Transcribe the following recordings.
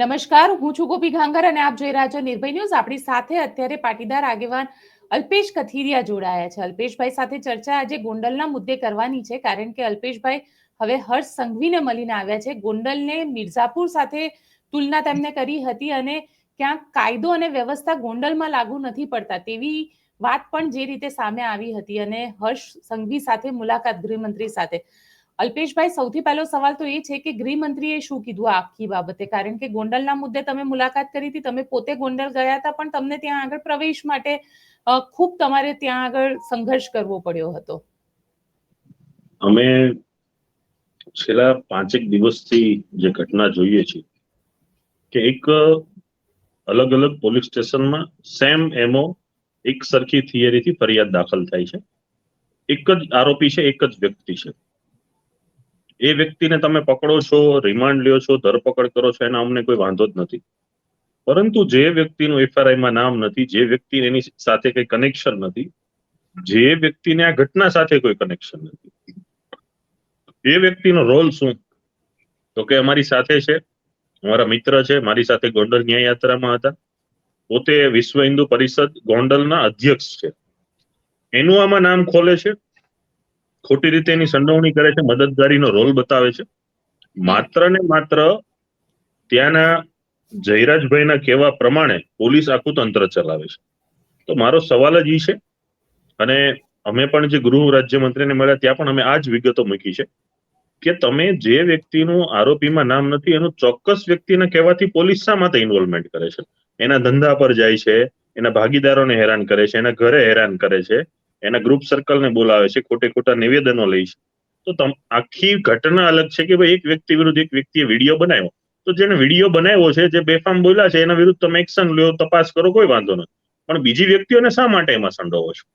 નમસ્કાર, હું છું ગોપી ઘાંગર અને આપ જોઈ રહ્યા છો નિર્ભય ન્યૂઝ. આપણી સાથે અત્યારે પાટીદાર આગેવાન અલ્પેશ કથિરિયા જોડાયા છે. અલ્પેશભાઈ સાથે ચર્ચા આજે ગોંડલના મુદ્દે કરવાની છે, કારણ કે અલ્પેશભાઈ હવે હર્ષ સંઘવીને મળીને આવ્યા છે. ગોંડલને મિર્ઝાપુર સાથે તુલના તેમને કરી હતી અને ક્યાંક કાયદો અને વ્યવસ્થા ગોંડલમાં લાગુ નથી પડતા તેવી વાત પણ જે રીતે સામે આવી હતી અને હર્ષ સંઘવી સાથે મુલાકાત ગૃહમંત્રી સાથે. અલ્પેશભાઈ, સૌથી પહેલો સવાલ તો એ છે કે ગૃહમંત્રીએ શું કીધું આખી બાબતે? કારણ કે ગોંડલના મુદ્દે તમે મુલાકાત કરી હતી, તમે પોતે ગોંડલ ગયા હતા, પણ તમને ત્યાં આગળ પ્રવેશ માટે ખૂબ તમારે ત્યાં આગળ સંઘર્ષ કરવો પડ્યો હતો. અમે છેલ્લા પાંચેક દિવસથી જે ઘટના જોઈએ છીએ કે એક અલગ અલગ પોલીસ સ્ટેશનમાં સેમ એમો એક સરખી થિયરીથી ફરિયાદ દાખલ થાય છે. એક જ આરોપી છે, એક જ વ્યક્તિ છે. એ વ્યક્તિને તમે પકડો છો રિમાન્ડ લ્યો છો, ધરપકડ કરો છો, એના અમને કોઈ વાંધો જ નથી. પરંતુ જે વ્યક્તિનું એફઆરઆઈમાં નામ નથી, જે વ્યક્તિ એની સાથે કોઈ કનેક્શન નથી, જે વ્યક્તિને આ ઘટના સાથે કોઈ કનેક્શન નથી. એ વ્યક્તિનો રોલ શું? તો કે અમારી સાથે છે, અમારા મિત્ર છે, મારી સાથે ગોંડલ ન્યાય યાત્રામાં હતા. પોતે વિશ્વ હિન્દુ પરિષદ ગોંડલના અધ્યક્ષ છે. એનું આમાં નામ ખોલે છે. ખોટી રીતે એની સંડોવણી કરે છે, મદદગારીનો રોલ બતાવે છે. માત્ર ને માત્ર ત્યાંના જયરાજભાઈના કહેવા પ્રમાણે પોલીસ આખું તંત્ર ચલાવે છે. તો મારો સવાલ જ ઈ છે, અને અમે પણ જે ગૃહ રાજ્યમંત્રીને મળ્યા ત્યાં પણ અમે આ જ વિગતો મૂકી છે, કે તમે જે વ્યક્તિનું આરોપીમાં નામ નથી, એનું ચોક્કસ વ્યક્તિના કહેવાથી પોલીસ શા માટે ઇન્વોલ્વમેન્ટ કરે છે? એના ધંધા પર જાય છે, એના ભાગીદારોને હેરાન કરે છે, એના ઘરે હેરાન કરે છે એના ગ્રુપ સર્કલને બોલાવે છે, ખોટે ખોટા નિવેદનો લે છે. તો આખી ઘટના અલગ છે કે ભાઈ એક વ્યક્તિ વિરુદ્ધ એક વ્યક્તિએ વીડિયો બનાવ્યો? તો જેને વીડિયો બનાવ્યો છે, જે બેફામ બોલ્યા છે, એના વિરુદ્ધ તમે એક્શન લ્યો, તપાસ કરો, કોઈ વાંધો નથી. પણ બીજી વ્યક્તિઓને શા માટે એમાં સંડોવો છો?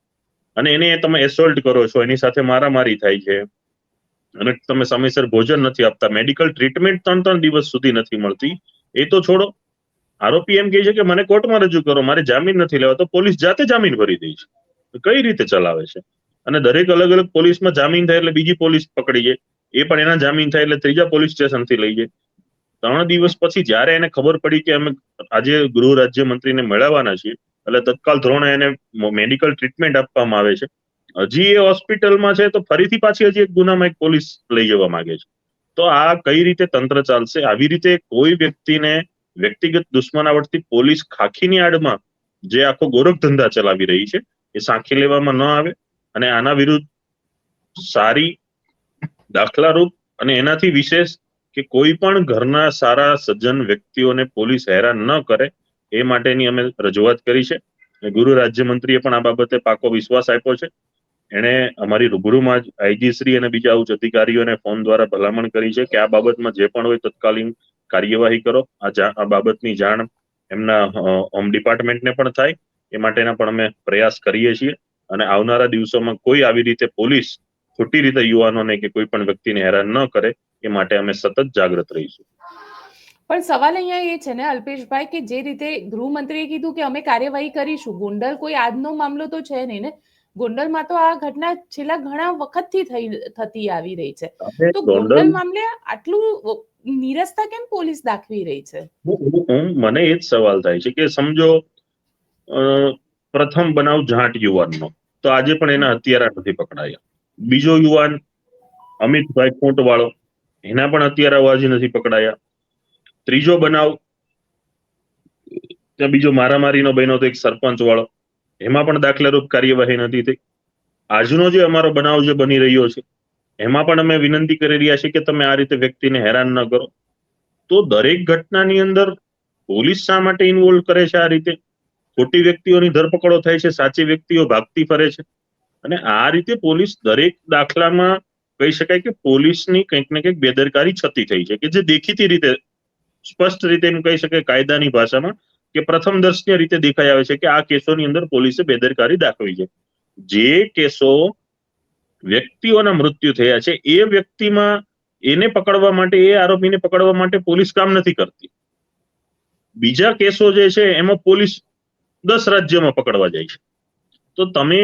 અને એને તમે એસોલ્ટ કરો છો, એની સાથે મારામારી થાય છે. અને તમે સમયસર ભોજન નથી આપતા મેડિકલ ટ્રીટમેન્ટ ત્રણ ત્રણ દિવસ સુધી નથી મળતી. એ તો છોડો. આરોપી એમ કહે છે કે, મને કોર્ટમાં રજૂ કરો, મારે જામીન નથી લેવા. તો પોલીસ જાતે જામીન ભરી દે છે. કઈ રીતે ચલાવે છે? અને દરેક અલગ અલગ પોલીસમાં જામીન થાય એટલે બીજી પોલીસ પકડી જાય. એ પણ એના જામીન થાય એટલે ત્રીજા પોલીસ સ્ટેશનથી લઈ જાય. ત્રણ દિવસ પછી જ્યારે એને ખબર પડી કે અમે આજે ગૃહ રાજ્ય મંત્રીને મેળવવાના છીએ, એટલે તત્કાલ ધોરણે એને મેડિકલ ટ્રીટમેન્ટ આપવામાં આવે છે. હજી એ હોસ્પિટલમાં છે તો ફરીથી પાછી હજી એક ગુનામાં એક પોલીસ લઈ જવા માંગે છે. તો આ કઈ રીતે તંત્ર ચાલશે? આવી રીતે કોઈ વ્યક્તિને વ્યક્તિગત દુશ્મનાવટથી પોલીસ ખાખીની આડમાં જે આખો ગોરખ ધંધા ચલાવી રહી છે એ સાંખી લેવામાં ન આવે અને આના વિરુદ્ધ સારી દાખલારૂપ અને એનાથી વિશેષ કે કોઈ પણ ઘરના સારા સજ્જન વ્યક્તિઓને પોલીસ હેરાન ન કરે, એ માટેની અમે રજૂઆત કરી છે. અને ગૃહ રાજ્યમંત્રીએ પણ આ બાબતે પાકો વિશ્વાસ આપ્યો છે. એણે અમારી રૂબરૂમાં જ આઈજી શ્રી અને બીજા ઉચ્ચ અધિકારીઓને ફોન દ્વારા ભલામણ કરી છે કે આ બાબતમાં જે પણ હોય તત્કાલીન કાર્યવાહી કરો. આ બાબતની જાણ એમના હોમ ડિપાર્ટમેન્ટને પણ થાય. એ માટેના પણ અમે પ્રયાસ કરીએ છીએ. અને આવનારા દિવસોમાં કોઈ આવી રીતે પોલીસ ખોટી રીતે યુવાનોને કે કોઈ પણ વ્યક્તિને હેરાન ન કરે એ માટે અમે સતત જાગૃત રહીશું. પણ સવાલ અહીંયા એ છે ને અલ્પેશભાઈ કે જે રીતે ગૃહમંત્રીએ કીધું કે અમે કાર્યવાહી કરીશું ગોંડલ કોઈ આજનો મામલો તો છે નહીં ને? ગોંડલમાં તો આ ઘટના છેલ્લા ઘણા વખતથી થઈ થતી આવી રહી છે. તો ગોંડલ મામલે આટલું નીરસતા કેમ પોલીસ દાખવી રહી છે? મને એ જ સવાલ થાય છે કે સમજો પ્રથમ બનાવ જાટ યુવાનનો. તો આજે પણ એના હત્યારા નથી પકડાયા. બીજો યુવાન અમિતભાઈ કોટવાળો, એના પણ હત્યારાઓ આજે નથી પકડાયા. ત્રીજો બનાવ, ત્યાં બીજો મારામારીનો બન્યો હતો એક સરપંચ વાળો એમાં પણ દાખલારૂપ કાર્યવાહી નથી થઈ. આજનો જે અમારો બનાવ જે બની રહ્યો છે, એમાં પણ અમે વિનંતી કરી રહ્યા છીએ કે તમે આ રીતે વ્યક્તિને હેરાન ન કરો. તો દરેક ઘટનાની અંદર પોલીસ શા માટે ઇન્વોલ્વ કરે છે આ રીતે? ખોટી વ્યક્તિઓની ધરપકડો થાય છે, સાચી વ્યક્તિઓ ભાગતી ફરે છે. અને આ રીતે પોલીસ દરેક દાખલામાં કહી શકાય કે પોલીસની કંઈક ને કંઈક બેદરકારી છતી થઈ છે, કે જે દેખીતી રીતે, સ્પષ્ટ રીતે એમ કહી શકાય કાયદાની ભાષામાં, કે પ્રથમ દર્શનીય રીતે દેખાઈ આવે છે કે આ કેસોની અંદર પોલીસે બેદરકારી દાખવી છે. જે કેસો વ્યક્તિઓના મૃત્યુ થયા છે, એ વ્યક્તિમાં એને પકડવા માટે, એ આરોપીને પકડવા માટે પોલીસ કામ નથી કરતી. બીજા કેસો જે છે, એમાં પોલીસ દસ રાજ્યમાં પકડવા જાય છે. તો તમે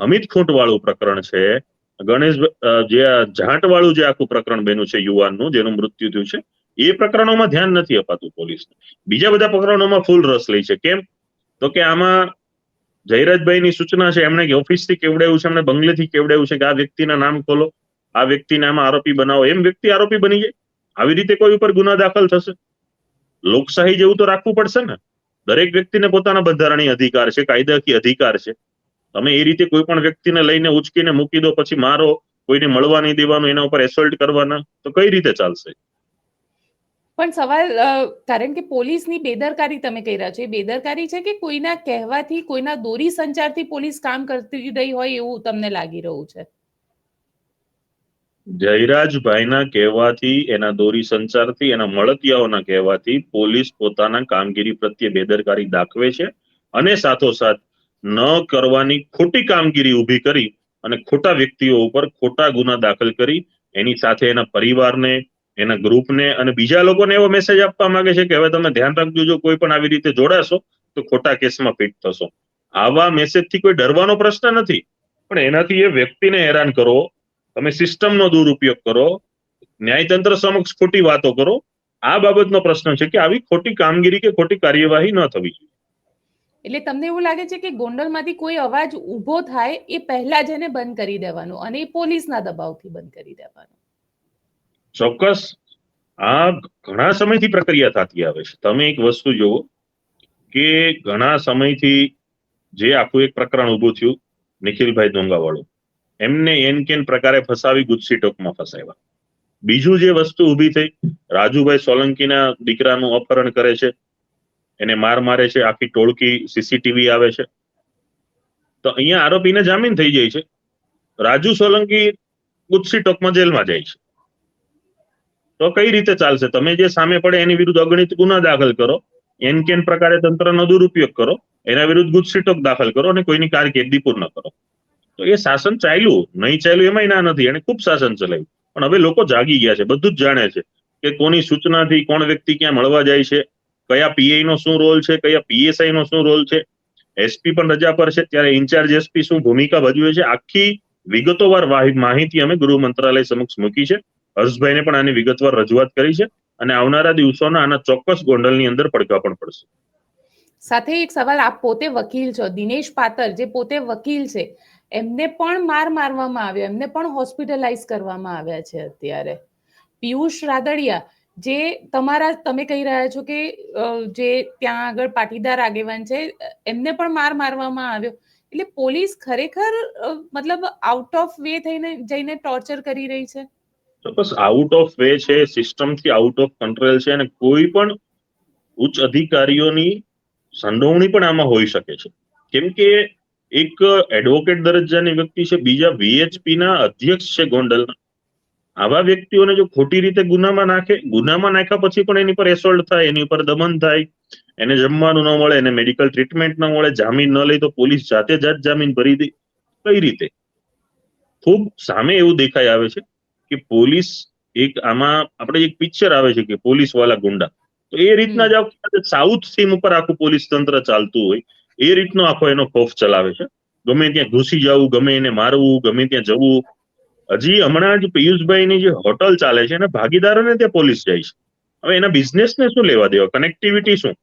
અમિત ખૂંટ વાળું પ્રકરણ છે, ગણેશ જે જાટ વાળું જે આખું પ્રકરણ બન્યું છે યુવાનનું, જેનું મૃત્યુ થયું છે, એ પ્રકરણોમાં ધ્યાન નથી અપાતું પોલીસને. બીજા બધા પ્રકરણોમાં ફૂલ રસ લે છે. કેમ? તો કે આમાં જયરાજભાઈની સૂચના છે, એમણે ઓફિસથી કેવડાવ્યું છે, એમણે બંગલેથી કેવડાવ્યું છે કે આ વ્યક્તિના નામ ખોલો, આ વ્યક્તિને આમાં આરોપી બનાવો. એમ વ્યક્તિ આરોપી બની જાય. આવી રીતે કોઈ ઉપર ગુના દાખલ થશે? લોકશાહી જેવું તો રાખવું પડશે ને. દરેક વ્યક્તિને પોતાના બંધારણીય અધિકાર છે, કાયદાકીય અધિકાર છે. તમે એ રીતે કોઈ પણ વ્યક્તિને લઈને ઉચકીને મૂકી દો, પછી મારો કોઈને મળવા નહીં દેવાનું, એના ઉપર એસોલ્ટ કરવાના, તો કઈ રીતે ચાલશે? પણ સવાલ કારણ કે પોલીસની બેદરકારી તમે કહી રહ્યા છો, એ બેદરકારી છે કે કોઈના કહેવાથી, કોઈના દોરી સંચારથી પોલીસ કામ કરતી રહી હોય એવું તમને લાગી રહ્યું છે? જયરાજભાઈના કહેવાથી, એના દોરી સંચારથી, એના મળતિયાઓના કહેવાથી પોલીસ પોતાના કામગીરી પ્રત્યે બેદરકારી દાખવે છે અને સાથોસાથ ન કરવાની ખોટી કામગીરી ઊભી કરી અને ખોટા વ્યક્તિઓ ઉપર ખોટા ગુના દાખલ કરી, એની સાથે એના પરિવારને, એના ગ્રુપને અને બીજા લોકોને એવો મેસેજ આપવા માંગે છે કે હવે તમે ધ્યાન રાખજો, જો કોઈ પણ આવી રીતે જોડાશો, તો ખોટા કેસમાં ફિટ થશો. આવા મેસેજથી કોઈ ડરવાનો પ્રશ્ન નથી. પણ એનાથી એ વ્યક્તિને હેરાન કરો તમે સિસ્ટમનો દુરુપયોગ કરો ન્યાયતંત્ર સમક્ષ ખોટી વાતો કરો આ બાબતનો પ્રશ્ન છે કે આવી ખોટી કામગીરી કે ખોટી કાર્યવાહી ન થવી જોઈએ. એટલે તમને એવું લાગે છે કે ગોંડલમાંથી કોઈ અવાજ ઊભો થાય એ પહેલા જ એને બંધ કરી દેવાનો અને એ પોલીસના દબાવથી બંધ કરી દેવાનો? ચોક્કસ. આ ઘણા સમયથી પ્રક્રિયા થતી આવે છે. તમે એક વસ્તુ જુઓ કે ઘણા સમયથી જે આખું એક પ્રકરણ ઊભું થયું નિખિલભાઈ દોંગાવાળું એમને એન કેન પ્રકારે ફસાવી ગુજસી ટોકમાં ફસાવ્યા. બીજું જે વસ્તુ ઊભી થઈ, રાજુભાઈ સોલંકીના દીકરાનું અપહરણ કરે છે, એને માર મારે છે, આખી ટોળકી સીસીટીવી આવે છે. તો અહીંયા આરોપીને જામીન થઈ જાય છે. રાજુ સોલંકી ગુજસી ટોકમાં જેલમાં જાય છે. તો કઈ રીતે ચાલશે? તમે જે સામે પડે એની વિરુદ્ધ અગણિત ગુના દાખલ કરો, એન કેન પ્રકારે તંત્રનો દુરુપયોગ કરો, એના વિરુદ્ધ ગુજસીટોક દાખલ કરો અને કોઈની કારકિર્દી પૂર્ણ કરો. તો એ શાસન ચાલ્યું. નહીં ચાલ્યું એમાં ના નથી. એને ખૂબ શાસન ચલાવ્યું. પણ હવે લોકો જાગી ગયા છે. બધું જ જાણે છે કે કોની સૂચનાથી કોણ વ્યક્તિ ક્યાં મળવા જાય છે? કયા પીઆઈ નો શું રોલ છે? કયા પીએસઆઈ નો શું રોલ છે? એસપી પણ રજા પર છે. ત્યારે ઇન્ચાર્જ એસપી શું ભૂમિકા ભજવે છે? આખી વિગતોવાર માહિતી અમે ગૃહ મંત્રાલય સમક્ષ મૂકી છે. હર્ષભાઈને પણ આની વિગતવાર રજૂઆત કરી છે. અને આવનારા દિવસોના આના ચોક્કસ ગોંડલની અંદર પડકા પણ પડશે. સાથે એક સવાલ, આપ પોતે વકીલ છો. દિનેશ પાતર, જે પોતે વકીલ છે એમને પણ માર મારવામાં આવ્યા, એમને પણ હોસ્પિટલાઇઝ કરવામાં આવ્યા છે અત્યારે. પિયુષ રાદડિયા, જે તમારા, તમે કહી રહ્યા છો કે જે ત્યાં આગળ પાટીદાર આગેવાન છે, એમને પણ માર મારવામાં આવ્યો. એટલે પોલીસ ખરેખર મતલબ આઉટ ઓફ વે થઈને જઈને ટોર્ચર કરી રહી છે? ચોક્કસ આઉટ ઓફ વે છે સિસ્ટમથી આઉટ ઓફ કંટ્રોલ છે અને કોઈ પણ ઉચ્ચ અધિકારીઓની સંડોવણી પણ આમાં હોઈ શકે છે. કેમ કે એક એડવોકેટ દરજ્જાની વ્યક્તિ છે બીજા વીએચપી ના અધ્યક્ષ છે ગોંડલના આવા વ્યક્તિઓને જો ખોટી રીતે ગુનામાં નાખે ગુનામાં નાખ્યા પછી પણ એની પર એસોલ્ટ થાય એની ઉપર દમન થાય એને જમવાનું ન મળે એને મેડિકલ ટ્રીટમેન્ટ ન મળે જામીન ન લે તો પોલીસ જાતે જાત જામીન ભરી દે. કઈ રીતે? ખૂબ સામે એવું દેખાઈ આવે છે કે પોલીસ એક આમાં આપણે એક પિક્ચર આવે છે કે પોલીસવાળા ગુંડા. તો એ રીતના જ સાઉથ સીમ ઉપર આખું પોલીસ તંત્ર ચાલતું હોય. એ રીતનો આખો એનો ખોફ ચલાવે છે. ગમે ત્યાં ઘૂસી જવું, ગમે એને મારવું, ગમે ત્યાં જવું. હજી હમણાં જ પિયુષભાઈની જે હોટલ ચાલે છે, એના ભાગીદારોને ત્યાં પોલીસ જાય છે. હવે એના બિઝનેસને શું લેવા દેવા? કનેક્ટિવિટી શું?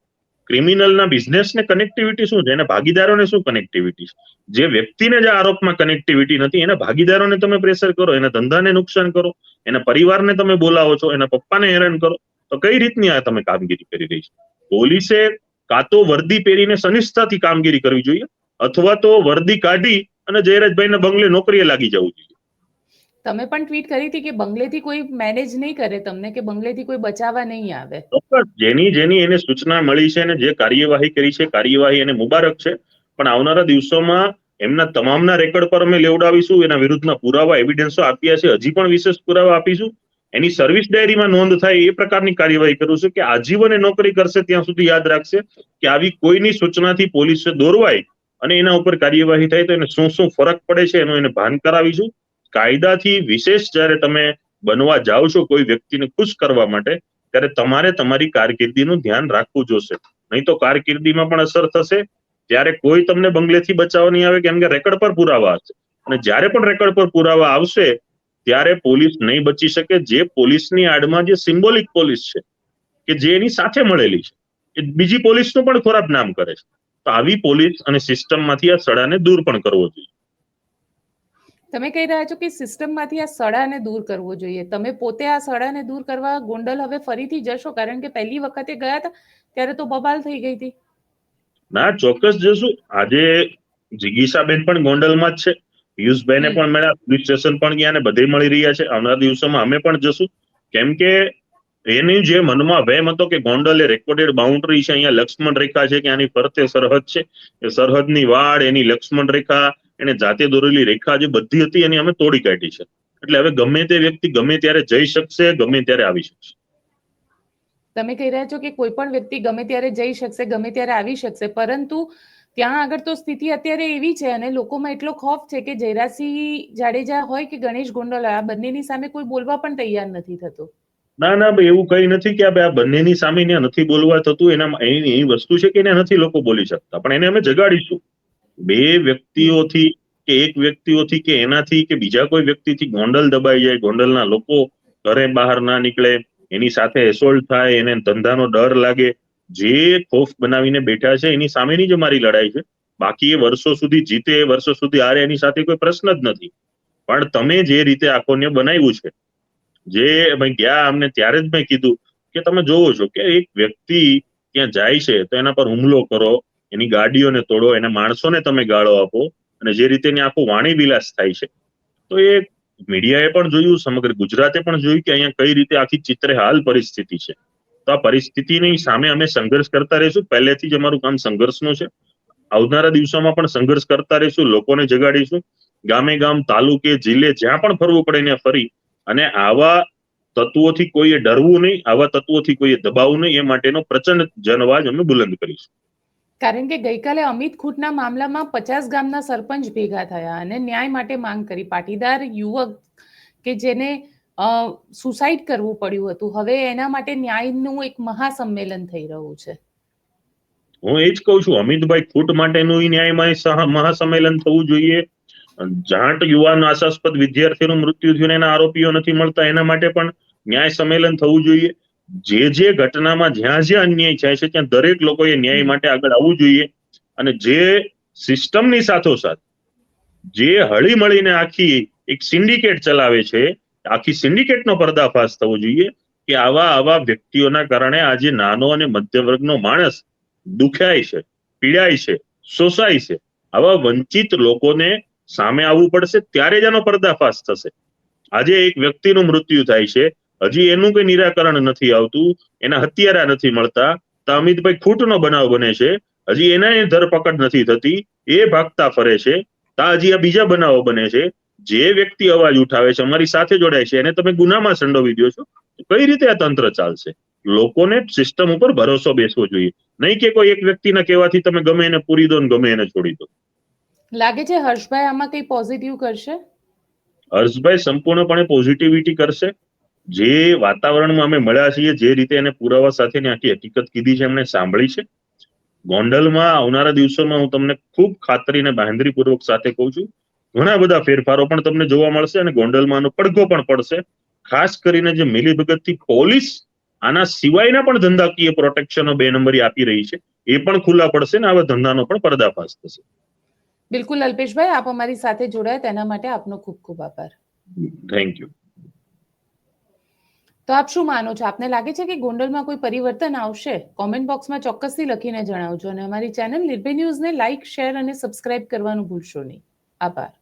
ક્રિમિનલના બિઝનેસને કનેક્ટિવિટી શું છે? એના ભાગીદારોને શું કનેક્ટિવિટી છે? જે વ્યક્તિને જે આરોપમાં કનેક્ટિવિટી નથી, એના ભાગીદારોને તમે પ્રેશર કરો, એના ધંધાને નુકસાન કરો, એના પરિવારને તમે બોલાવો છો, એના પપ્પાને હેરાન કરો, તો કઈ રીતની આ તમે કામગીરી કરી રહી છે? પોલીસે કાં તો વર્દી પહેરીને સનિષ્ઠાથી કામગીરી કરવી જોઈએ અથવા તો વર્દી કાઢી અને જયરાજભાઈના બંગલે નોકરીએ લાગી જવું જોઈએ. તમે પણ ટ્વીટ કરી હતી કે બંગલેથી કોઈ મેનેજ નહીં કરે તમને કે બંગલેથી કોઈ બચાવવા નહીં આવે? ચોક્કસ જેની જેની એને સૂચના મળી છે અને જે કાર્યવાહી કરી છે કાર્યવાહી એને મુબારક છે પણ આવનારા દિવસોમાં એમના તમામના રેકોર્ડ પર અમે લેવડાવીશું એના વિરુદ્ધના પુરાવા એવિડન્સો આપ્યા છે હજી પણ વિશેષ પુરાવા આપીશું. એની સર્વિસ ડાયરીમાં નોંધ થાય એ પ્રકારની કાર્યવાહી કરું છું કે આજીવન એ નોકરી કરશે ત્યાં સુધી યાદ રાખશે કે આવી કોઈની સૂચનાથી પોલીસે દોરવાય અને એના ઉપર કાર્યવાહી થાય તો એને શું શું ફરક પડે છે એનું એને ભાન કરાવીશું. કાયદાથી વિશેષ જ્યારે તમે બનવા જાઓ છો કોઈ વ્યક્તિને ખુશ કરવા માટે, ત્યારે તમારે તમારી કારકિર્દીનું ધ્યાન રાખવું જોશે. નહીં તો કારકિર્દીમાં પણ અસર થશે. ત્યારે કોઈ તમને બંગલેથી બચાવવા નહીં આવે, કેમ કે રેકર્ડ પર પુરાવા હશે. અને જ્યારે પણ રેકર્ડ પર પુરાવા આવશે ત્યારે પોલીસ નહીં બચી શકે. જે પોલીસની આડમાં જે સિમ્બોલિક પોલીસ છે કે જે એની સાથે મળેલી છે એ બીજી પોલીસનું પણ ખરાબ નામ કરે છે. તો આવી પોલીસ અને સિસ્ટમમાંથી આ સડાને દૂર પણ કરવો જોઈએ. તમે કહી રહ્યા છો કે સિસ્ટમમાંથી આ સડાને દૂર કરવો જોઈએ. તમે પોતે આ સડાને દૂર કરવા ગોંડલ હવે ફરીથી જશો કારણ કે પહેલી વખતે ગયા હતા ત્યારે તો બબાલ થઈ ગઈ હતી. ના ચોક્કસ જશું. આજે જિગીસાબેન પણ ગોંડલમાં જ છે. પિયુષભાઈને પણ મળ્યા પોલીસ સ્ટેશન પણ ગયા ને બધે મળી રહ્યા છે. આવનારા દિવસોમાં અમે પણ જશું. કેમ કે એની જે મનમાં વહેમ હતો કે ગોંડલ એ રેકોર્ડેડ બાઉન્ડ્રી છે અહીંયા લક્ષ્મણ રેખા છે કે આની ફરતે સરહદ છે. એ સરહદની વાડ એની લક્ષ્મણ રેખા એને જાતે દોરેલી રેખા જે બધી હતી એની અમે તોડી કાઢી છે. એટલે હવે ગમે તે વ્યક્તિ ગમે ત્યારે જઈ શકશે ગમે ત્યારે આવી શકશે. તમે કહી રહ્યા છો કે કોઈ પણ વ્યક્તિ ગમે ત્યારે જઈ શકશે ગમે ત્યારે આવી શકશે પરંતુ ત્યાં આગળ તો સ્થિતિ અત્યારે એવી છે અને લોકોમાં એટલો ખોફ છે કે જયરાસિંહ જાડેજા હોય કે ગણેશ ગોંડલ આ બંનેની સામે કોઈ બોલવા પણ તૈયાર નથી થતો. ના ના એવું કઈ નથી કે આ બંનેની સામે ને નથી બોલવા થતું, એના એની વસ્તુ છે કે એને નથી લોકો બોલી શકતા, પણ એને અમે જગાડીશું. બે વ્યક્તિઓથી કે એક વ્યક્તિઓથી કે એનાથી કે બીજા કોઈ વ્યક્તિથી ગોંડલ દબાઈ જાય, ગોંડલના લોકો ઘરે બહાર ના નીકળે, એની સાથે એસોલ્ટ થાય, એને ધંધાનો ડર લાગે જે ખોફ બનાવીને બેઠા છે, એની સામેની જ મારી લડાઈ છે. બાકી એ વર્ષો સુધી જીતે, એ વર્ષો સુધી હારે, એની સાથે કોઈ પ્રશ્ન જ નથી. પણ તમે જે રીતે આખોને બનાવ્યું છે, જે ભાઈ ગયા અમને ત્યારે જ મેં કીધું કે તમે જોવો છો કે એક વ્યક્તિ ત્યાં જાય છે, તો એના પર હુમલો કરો, એની ગાડીઓને તોડો, એના માણસોને તમે ગાળો આપો અને જે રીતે એની આખો વાણી વિલાસ થાય છે. તો એ મીડિયાએ પણ જોયું, સમગ્ર ગુજરાતે પણ જોયું કે અહીંયા કઈ રીતે આખી ચિત્રે હાલ પરિસ્થિતિ છે. તો આ પરિસ્થિતિની સામે અમે સંઘર્ષ કરતા રહીશું. પહેલેથી જ અમારું કામ સંઘર્ષનું છે. આવનારા દિવસોમાં પણ સંઘર્ષ કરતા રહીશું, લોકોને જગાડીશું. ગામે ગામ, તાલુકે, જિલ્લે જ્યાં પણ ફરવું પડે ત્યાં ફરી. અને આવા તત્વોથી કોઈએ ડરવું નહીં, આવા તત્વોથી કોઈએ દબાવવું નહીં, એ માટેનો પ્રચંડ જનવાજ અમે બુલંદ કરીશું. કારણ કે ગઈકાલે અમિત ખૂટના મામલામાં પચાસ ગામના સરપંચ ભેગા થયા અને ન્યાય માટે માંગ કરી. પાટીદાર યુવક કે જેને સુસાઇડ કરવું પડ્યું હતું. હવે એના માટે ન્યાયનું એક મહાસંમેલન થઈ રહ્યું છે. હું એ જ કહું છું, અમિતભાઈ, ખૂટ માટેનું ન્યાયમાં મહાસંમેલન થવું જોઈએ. જાટ યુવાન આશાસ્પદ વિદ્યાર્થીનું મૃત્યુ થયું એના આરોપીઓ નથી મળતા, એના માટે પણ ન્યાય સંમેલન થવું જોઈએ. જે જે ઘટનામાં જ્યાં જ્યાં અન્યાય થાય છે, ત્યાં દરેક લોકોએ ન્યાય માટે આગળ આવવું જોઈએ. અને જે સિસ્ટમની સાથોસાથ, જે હળીમળીને આખી એક સિન્ડિકેટ ચલાવે છે આખી સિન્ડિકેટનો પર્દાફાશ થવો જોઈએ કે આવા આવા વ્યક્તિઓના કારણે આજે નાનો અને મધ્ય માણસ દુખાય છે પીડાય છે, શોષાય છે. આવા વંચિત લોકોને સામે આવવું પડશે, ત્યારે જ આનો પર્દાફાશ થશે. આજે એક વ્યક્તિનું મૃત્યુ થાય છે, હજી એનું કઈ નિરાકરણ નથી આવતું, એના હત્યારા નથી મળતા, તો અમિતભાઈ ખૂટનો બનાવ બને છે, હજી એના ધરપકડ નથી થતી, એ ભાગતા ફરે છે, તા હજી આ બીજા બનાવો બને છે જે વ્યક્તિ અવાજ ઉઠાવે છે અમારી સાથે જોડાય છે એને તમે ગુનામાં સંડોવી દો છો કઈ રીતે આ તંત્ર ચાલશે? લોકોને સિસ્ટમ ઉપર ભરોસો બેસવો જોઈએ. નહીં કે કોઈ એક વ્યક્તિના કહેવાથી તમે ગમે એને પૂરી દો ને ગમે એને છોડી દો. લાગે છે હર્ષભાઈ આમાં કઈ પોઝિટિવ કરશે? હર્ષભાઈ સંપૂર્ણપણે પોઝિટિવિટી કરશે. જે વાતાવરણમાં અમે મળ્યા છીએ જે રીતે એને પુરાવા સાથેની આખી હકીકત કીધી છે એમણે સાંભળી છે. ગોંડલમાં આવનારા દિવસોમાં હું તમને ખૂબ ખાતરી અને બાંહેધરીપૂર્વક સાથે કહું છું ઘણા બધા ફેરફારો પણ તમને જોવા મળશે અને ગોંડલમાં આનો પડઘો પણ પડશે. ખાસ કરીને જે મિલીભગતથી પોલીસ આના સિવાયના પણ ધંધાકીય પ્રોટેક્શનો બે નંબરી આપી રહી છે એ પણ ખુલ્લા પડશે ને આવા ધંધાનો પણ પર્દાફાશ થશે. બિલકુલ અલ્પેશભાઈ આપ અમારી સાથે જોડાયા તેના માટે આપનો ખૂબ ખૂબ આભાર. થેન્ક યુ તો આપ શું માનો છો? આપને લાગે છે કે ગોંડલમાં કોઈ પરિવર્તન આવશે? કોમેન્ટ બોક્સમાં ચોક્કસથી લખીને જણાવજો અને અમારી ચેનલ નિર્ભય ન્યૂઝને લાઇક શેર અને સબસ્ક્રાઇબ કરવાનું ભૂલશો નહીં. આભાર.